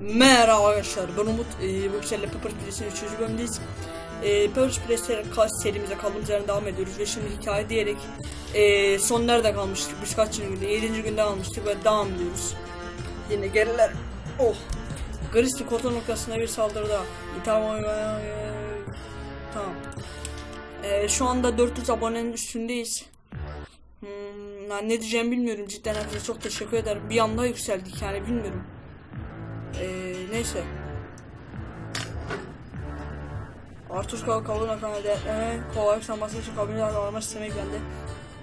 Merhaba arkadaşlar ben Umut. Ee, bu güzelle Pepper Play'sin 3. bölümdeyiz. Ee, Pepper Play serimize kaldığımız yerden devam ediyoruz ve şimdi hikaye diyerek ee, son nerede kalmıştık? Biz kaç günde 7. günde kalmıştık ve devam ediyoruz. Yine geriler. Oh! Grizzly kota noktasına bir saldırıda. Tamam Tamam. Ee, Şu anda 400 abonenin üstündeyiz. Hmm, ne diyeceğimi bilmiyorum. Cidden hepinize çok teşekkür ederim. Bir anda yükseldik yani bilmiyorum ee, neyse. Artus Kal Kavuna kanalı değerleme kolaylık sanması için kabinler arama sistemi eklendi.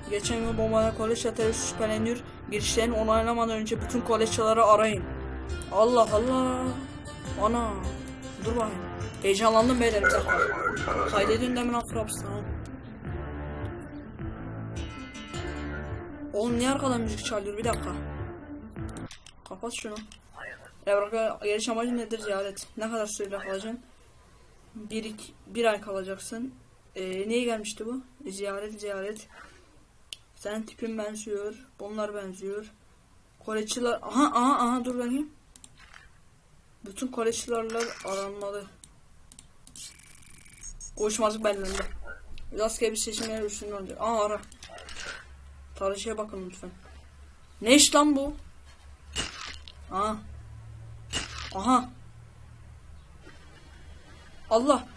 Geçen gün bombada kolej terörist şüpheleniyor. Girişlerini onaylamadan önce bütün kolejçaları arayın. Allah Allah. Ana. Dur bakayım. Heyecanlandım beyler bir. Kaydedin de hemen Fraps tamam. Oğlum niye arkadan müzik çalıyor bir dakika. Kapat şunu. Evrak'a geliş amacı nedir ziyaret? Ne kadar süreyle kalacaksın? Bir, bir ay kalacaksın. Ee, neye gelmişti bu? Ziyaret ziyaret. Senin tipin benziyor. Bunlar benziyor. Koleçiler... Aha aha aha dur bakayım. Bütün koleçilerler aranmalı. Uyuşmazlık belirlendi. Rastgele bir seçimler üstünde olacak. Aa ara. Tarihçeye bakın lütfen. Ne iş lan bu? Aha. Aha. Allah.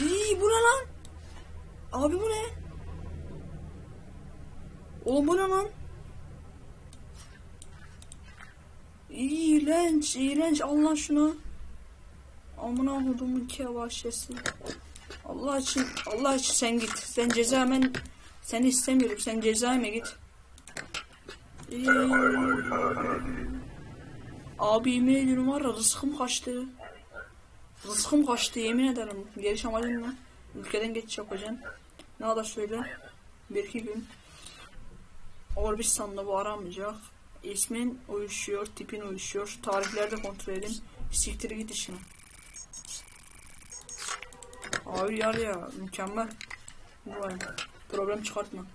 İyi bu ne lan? Abi bu ne? Oğlum bu ne lan? İğrenç, iğrenç. Allah şunu. Amına kodumun kevaşesi. Allah için, Allah için sen git. Sen ceza hemen seni istemiyorum. Sen cezaevine git. İyi. Abi yemin ediyorum var ya rızkım kaçtı. Rızkım kaçtı yemin ederim. Geliş amacım? Ülkeden geçiş yapacaksın. Ne kadar söyle? Bir iki gün. Orbistan'da bu aramayacak. İsmin uyuşuyor, tipin uyuşuyor. Tarihleri de kontrol edin. Siktir git işine. Abi yar ya mükemmel. Vay. Problem çıkartma.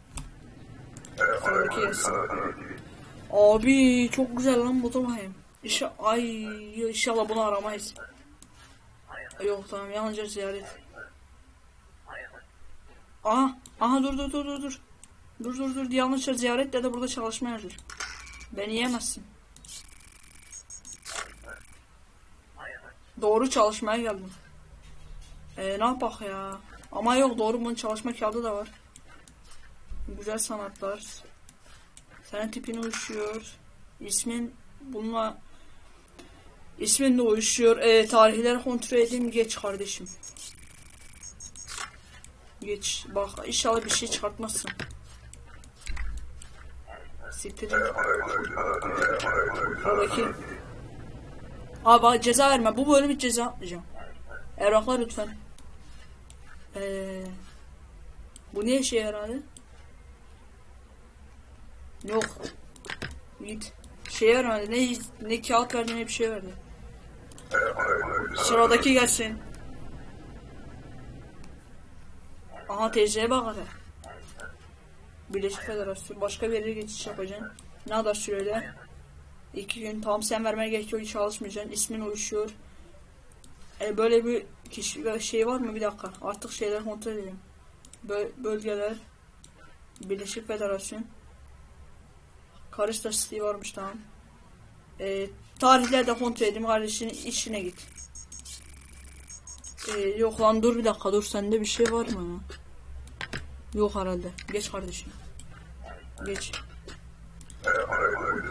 Abi çok güzel lan bu bakayım. İnşa ay inşallah bunu aramayız. Yok tamam yalnızca ziyaret. Aha aha dur dur dur dur dur. Dur dur dur yalnızca ziyaret de burada çalışma yazıyor. Beni yiyemezsin. Doğru çalışmaya geldim. Ee, ne yapak ya? Ama yok doğru bunun çalışma kağıdı da var. Güzel sanatlar. Senin tipine uyuşuyor. İsmin bununla ismin de uyuşuyor. E, tarihleri kontrol edeyim. Geç kardeşim. Geç. Bak inşallah bir şey çıkartmazsın. Siktir. Oradaki. Abi bak ceza verme. Bu böyle bir ceza atlayacağım. Evraklar lütfen. Ee, bu ne işe yaradı? Yok. Git. Şey vermedi. Ne, ne kağıt verdi ne bir şey verdi. Sıradaki gelsin. Aha teyzeye bak. Birleşik Federasyon. Başka bir yere geçiş yapacaksın. Ne kadar süreyle? İki gün. Tamam sen vermeye gerek yok. Çalışmayacaksın. İsmin uyuşuyor. E, böyle bir kişi şey var mı? Bir dakika. Artık şeyler kontrol edelim. Böl bölgeler. Birleşik Federasyon. Karista siteyi varmış tamam. Ee, tarihler de kontrol edeyim kardeşinin işine git. Ee, yok lan dur bir dakika dur sende bir şey var mı? Yok herhalde. Geç kardeşim. Geç.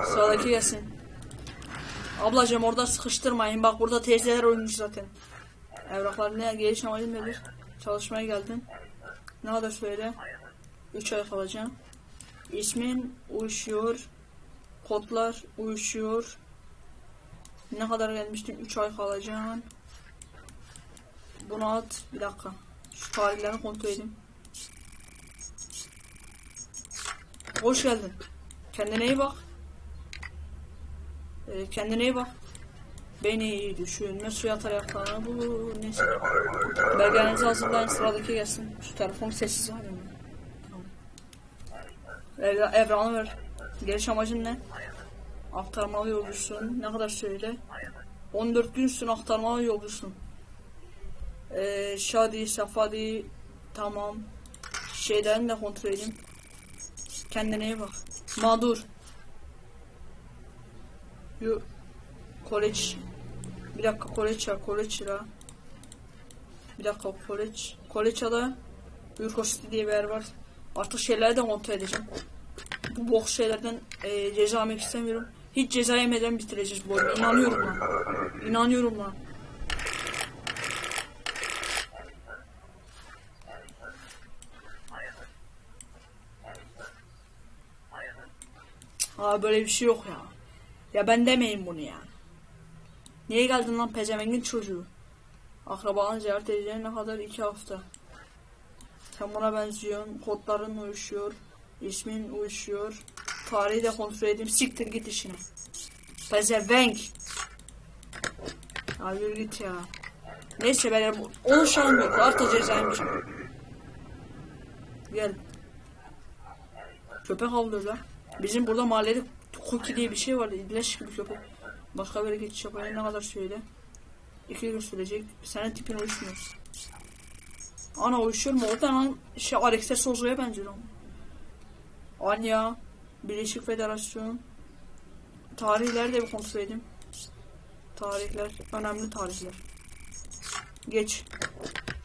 Sıradaki gelsin. Ablacığım orada sıkıştırmayın. Bak burada teyzeler oynuyor zaten. Evraklar ne geliş amacın nedir? Çalışmaya geldin. Ne kadar söyle? 3 ay kalacağım. İsmin uyuşuyor. Kodlar uyuşuyor. Ne kadar gelmiştin? 3 ay kalacaksın. Bunu at. Bir dakika. Şu tarihlerini kontrol edeyim. Hoş geldin. Kendine iyi bak. Ee, kendine iyi bak. Beni iyi düşünme suya ayaklarına bu neyse. Belgelerinizi hazırlayın sıradaki gelsin. Şu telefon sessiz alayım. Tamam. Evra Evranı ver. Geliş amacın ne? Aktarmalı yolcusun. Ne kadar söyle? 14 günsün aktarmalı yolcusun. Ee, Şadi, Safadi tamam. Şeylerini de kontrol edeyim. Kendine iyi bak. Mağdur. Yo. Koleç. Bir dakika Koleç'a, Koleç'a. Bir dakika Koleç. Koleç'a'da Ürkosti diye bir yer var. Artık şeyleri de kontrol edeceğim. Bu bok şeylerden e, ceza yemek istemiyorum. Hiç ceza yemeden bitireceğiz bu oyunu. İnanıyorum lan. İnanıyorum lan. Aa böyle bir şey yok ya. Ya ben demeyin bunu ya. Niye geldin lan pezemengin çocuğu? Akrabanı ziyaret edeceğine kadar iki hafta. Sen buna benziyorsun. Kodların uyuşuyor. ismin uyuşuyor. Tarihi de kontrol edeyim. Siktir git işine. Pezevenk. Ya yürü git ya. Neyse ben 10 şan yok. Artı cezaymış. Gel. Köpek avlıyor lan. Bizim burada mahallede Cookie diye bir şey vardı. İlaç gibi köpek. Başka bir geçiş yapayım ne kadar söyle. İki gün sürecek. Senin tipin uyuşmuyor. Ana uyuşuyor mu? O da lan şey Alexer Souzo'ya benziyor ama. Anya. Birleşik Federasyon. Tarihleri de bir kontrol edeyim. Tarihler. Önemli tarihler. Geç.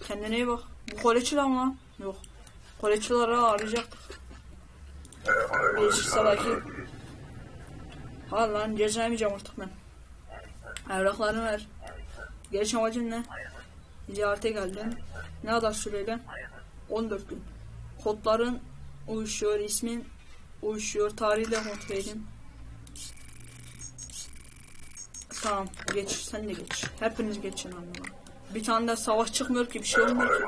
Kendine iyi bak. Bu koleçiler mi lan? Yok. Koleçileri arayacaktık. Birleşik Sadaki. Ha lan ceza yemeyeceğim artık ben. Evraklarını ver. Geliş amacın ne? Ziyarete geldin. Ne kadar süreyle? 14 gün. Kodların uyuşuyor, ismin uyuşuyor, tarihi de kontrol edin. Tamam, geç, sen de geç. Hepiniz geçin anlamı. Bir tane de savaş çıkmıyor ki, bir şey olmuyor ki.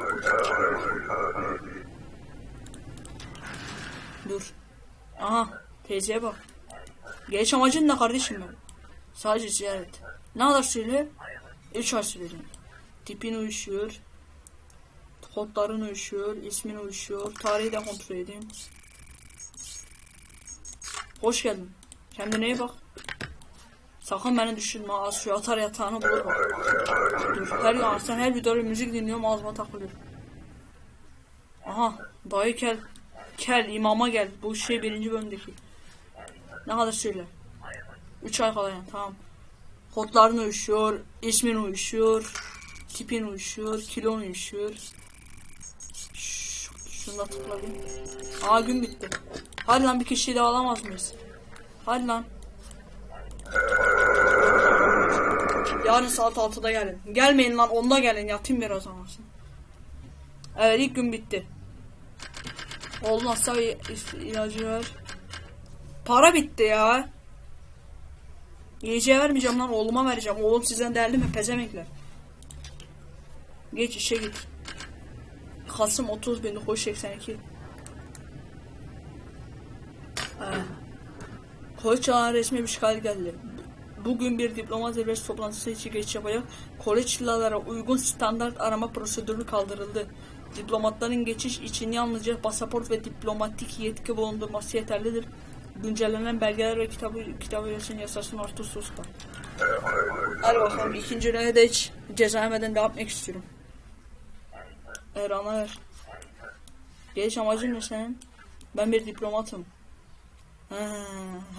Dur. Aha, teyzeye bak. Geç amacın ne kardeşim benim? Sadece ziyaret. Ne kadar süre? 3 ay süreceğim. Tipin uyuşuyor. Kodların uyuşuyor. ismin uyuşuyor. Tarihi de kontrol edeyim. Hoş geldin. Kendine iyi bak. Sakın beni düşürme. Az şu atar yatağını bulur bak. Dur. Her gün sen her videoda müzik dinliyorum ağzıma takılıyor. Aha. Dayı kel. Kel imama gel. Bu şey birinci bölümdeki. Ne kadar söyle. 3 ay kala yani tamam. Kodların uyuşuyor, ismin uyuşuyor, tipin uyuşuyor, kilon uyuşuyor. Şunu da tıklayayım. Aa gün bitti. Hadi lan bir kişiyi de alamaz mıyız? Hadi lan. Yarın saat 6'da gelin. Gelmeyin lan onda gelin yatayım biraz ama. Evet ilk gün bitti. Olmazsa ilacı ver. Para bitti ya. Yiyeceğe vermeyeceğim lan oğluma vereceğim. Oğlum sizden değerli mi pezemekler. Geç işe git. Kasım 30 bin 82. Koçağa resmi bir şikayet geldi. Bugün bir diploma zirvesi toplantısı için geçiş yapacak kolejçilara uygun standart arama prosedürü kaldırıldı. Diplomatların geçiş için yalnızca pasaport ve diplomatik yetki bulundurması yeterlidir. Güncellenen belgeler ve kitabı kitabı yasın yasasının artı hususta. Hadi bakalım ikinci de hiç ceza yemeden devam etmek istiyorum. Erhan'a ver. Geliş amacın ne senin? Ben bir diplomatım. He,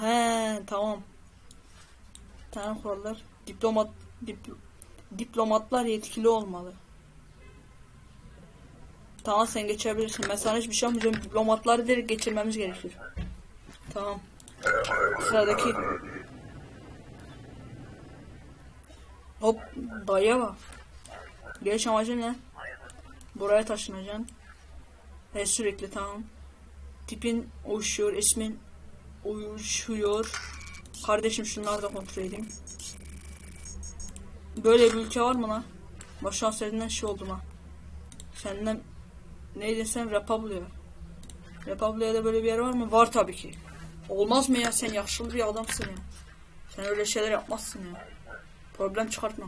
he tamam. Tamam kurallar. Diplomat dipl- diplomatlar yetkili olmalı. Tamam sen geçebilirsin. Ben sana hiçbir şey yapmayacağım. Diplomatları direkt geçirmemiz gerekir. Tamam. Sıradaki. Hop dayıya bak. Geliş amacın ne? Buraya taşınacaksın. Ve sürekli tamam. Tipin uyuşuyor, ismin uyuşuyor. Kardeşim şunları da kontrol edeyim. Böyle bir ülke var mı lan? Başan serinden şey oldu lan. Senden neydi sen Republia. Republia'da böyle bir yer var mı? Var tabii ki. Olmaz mı ya sen yaşlı bir adamsın ya. Sen öyle şeyler yapmazsın ya. Problem çıkartma.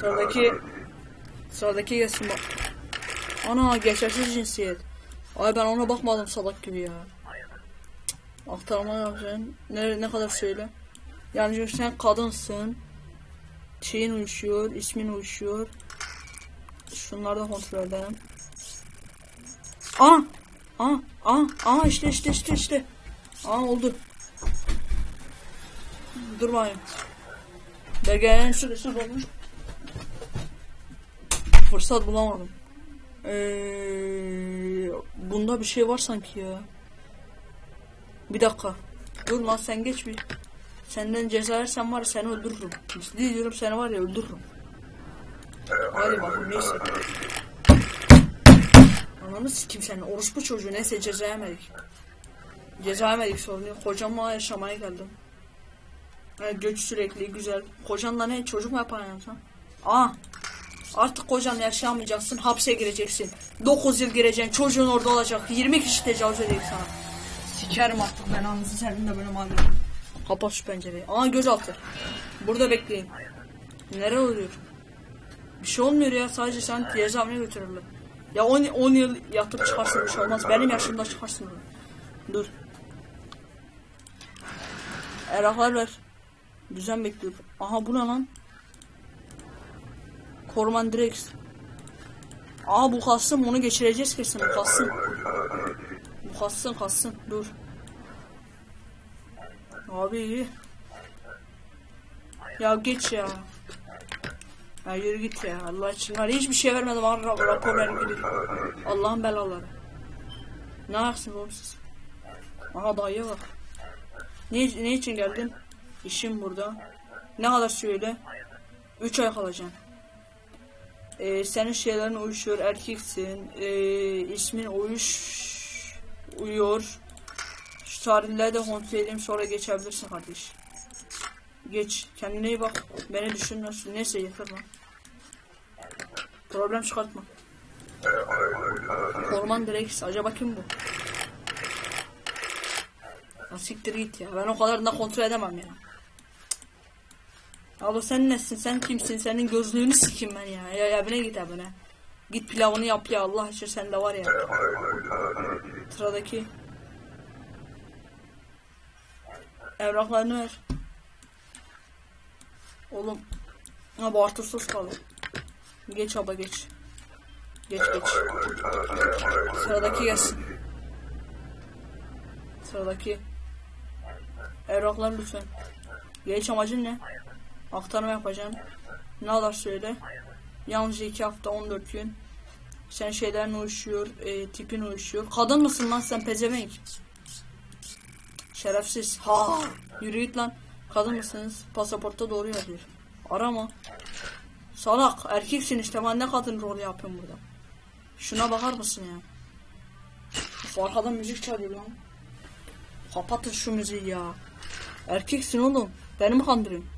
Sıradaki sıradaki gelsin bak. Ana geçersiz cinsiyet. Ay ben ona bakmadım salak gibi ya. Aktarma yapacaksın. Ne, ne kadar söyle. Yani çünkü sen kadınsın. şeyin uyuşuyor, ismin uyuşuyor. Şunları da kontrol edelim. Aa! Aa! Aa! Aa işte işte işte işte. Aa oldu. Dur bakayım. Belgelerin süresi olmuş. Fırsat bulamadım. Ee, bunda bir şey var sanki ya. Bir dakika. Dur lan sen geç bir. Senden ceza yersem var seni öldürürüm. Ciddi diyorum seni var ya öldürürüm. Hadi bakayım neyse. Ananı sikim seni. Orospu çocuğu neyse ceza yemedik. Ceza yemedik sorun yok. Kocamla yaşamaya geldim. Evet, göç sürekli güzel. Kocanla ne çocuk mu yapacaksın sen? Aa Artık kocanla yaşamayacaksın, hapse gireceksin. 9 yıl gireceksin, çocuğun orada olacak. 20 kişi tecavüz edecek sana. Sikerim artık ben anınızı senin de benim halim. Kapat şu pencereyi. Aa gözaltı. Burada bekleyin. Nere oluyor? Bir şey olmuyor ya sadece sen cezaevine götürürler. Ya 10, 10 yıl yatıp çıkarsın bir şey olmaz. Benim yaşımda çıkarsın. Dur. Eraklar ver. Düzen bekliyor. Aha bu ne lan? Korman Drex. Aa bu kalsın bunu geçireceğiz kesin bu kalsın. Bu kalsın kalsın dur. Abi iyi. Ya geç ya. Ya yürü git ya Allah için var hiçbir şey vermedim ra- rapor vermedi. Allah'ın belaları. Ne yapsın oğlum siz? Aha dayıya bak. Ne, ne için geldin? İşim burada. Ne kadar söyle? 3 ay kalacaksın. Ee, senin şeylerin uyuşuyor, erkeksin. Ee, ismin uyuş uyuyor. Şu tarihleri de kontrol edeyim sonra geçebilirsin kardeş. Geç. Kendine iyi bak. Beni düşünmüyorsun. Neyse yeter lan. Problem çıkartma. Orman Drex. Acaba kim bu? Ya siktir git ya. Ben o kadar da kontrol edemem ya. Abla sen nesin? Sen kimsin? Senin gözlüğünü sikeyim ben ya. Ya evine git evine. Git pilavını yap ya Allah için sende var ya. Sıradaki. Evraklarını ver. Oğlum. Ha bu artırsız. Geç abla geç. Geç geç. Sıradaki gelsin. Sıradaki. Evraklar lütfen. Geç amacın ne? Aktarma yapacağım. Ne kadar söyle? Yalnızca 2 hafta 14 gün. Sen şeylerin uyuşuyor, e, tipin uyuşuyor. Kadın mısın lan sen pezevenk? Şerefsiz. Ha! Yürü git lan. Kadın mısınız? Pasaportta doğru yazıyor. Arama. Salak. Erkeksin işte. Ben ne kadın rolü yapıyorum burada. Şuna bakar mısın ya? Uf, arkadan müzik çalıyor lan. Kapatın şu müziği ya. Erkeksin oğlum. Beni mi kandırıyorsun?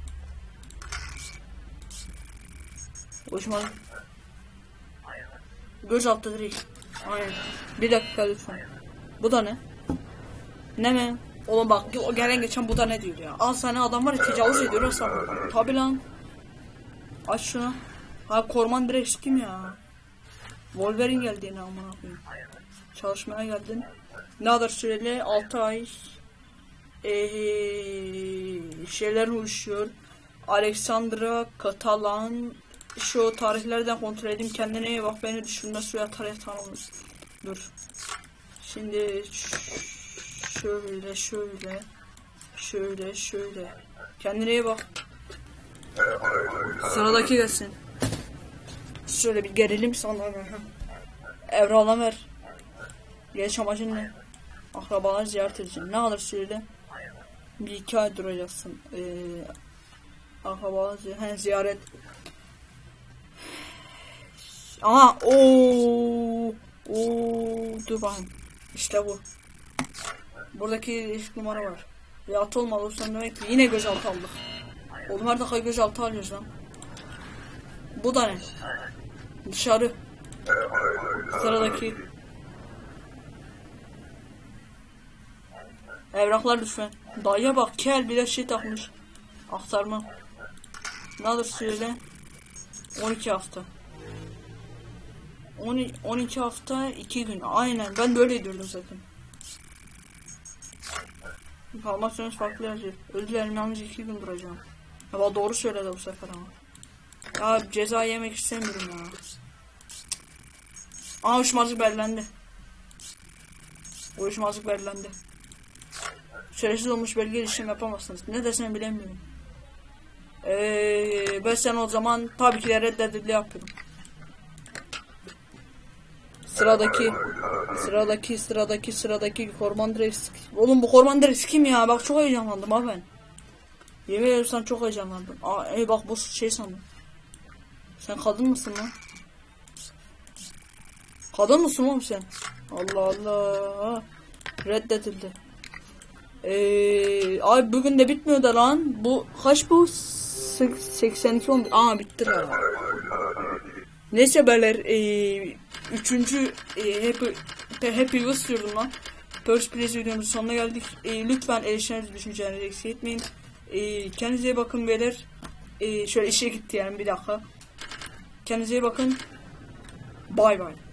Hoşuma. Göz altı direkt. Aynen. Bir dakika lütfen. Bu da ne? Ne mi? Oğlum bak o gelen geçen bu da ne diyor ya? Al sana adam var ya tecavüz ediyor aslan. Tabi lan. Aç şunu. Ha Korman direkt kim ya? Wolverine geldi yine amına koyayım. Çalışmaya geldin. Ne kadar süreli? 6 ay. Ee, şeyler uyuşuyor. Alexandra Katalan şu tarihlerden kontrol edeyim kendine iyi bak beni düşünme suya tarih tanımız. Dur. Şimdi şöyle şöyle şöyle şöyle. Kendine iyi bak. Sıradaki gelsin. Şöyle bir gerilim sana. Evrağına ver. Geç amacın ne? Akrabalar ziyaret edeceğim. Ne kadar sürede? Bir iki ay duracaksın. Ee, akrabalar ziyaret. He, ziyaret. Aha ooo ooo dur bakayım. İşte bu. Buradaki ilk numara var. Ya at olmadı sen demek ki yine gözaltı aldık. Oğlum her dakika gözaltı alıyoruz lan. Bu da ne? Dışarı. Sıradaki. Evraklar lütfen. Dayıya bak kel bir de şey takmış. Aktarma. Ne alır söyle. 12 hafta. 10 12 hafta 2 gün. Aynen ben böyle diyordum zaten. Informasyonuz farklı yazıyor. Dilerim yalnız 2 gün duracağım. Ya doğru söyledi bu sefer ama. Ya ceza yemek istemiyorum ya. Aa uyuşmazlık belirlendi. Uyuşmazlık belirlendi. Süresiz olmuş belge işlem yapamazsınız. Ne desem bilemiyorum. Ee, ben sen o zaman tabii ki de reddedildi yapıyorum. Sıradaki sıradaki sıradaki sıradaki Kormandrax. Oğlum bu Kormandrax kim ya? Bak çok heyecanlandım ha ben. Yemin ederim sen çok heyecanlandım. Aa, ey bak bu şey sandım. Sen kadın mısın lan? Kadın mısın oğlum sen? Allah Allah. Reddedildi. Ee, abi bugün de bitmiyor da lan. Bu kaç bu? Sek- 82 11. Aa bitti lan. Neyse beyler. Ee, üçüncü ee, Happy, Happy Wheels diyordum lan. First Place videomuzun sonuna geldik. Ee, lütfen eleştiriniz düşüncelerinizi eksik etmeyin. Ee, kendinize iyi bakın beyler. Ee, şöyle işe gitti yani bir dakika. Kendinize iyi bakın. Bay bay.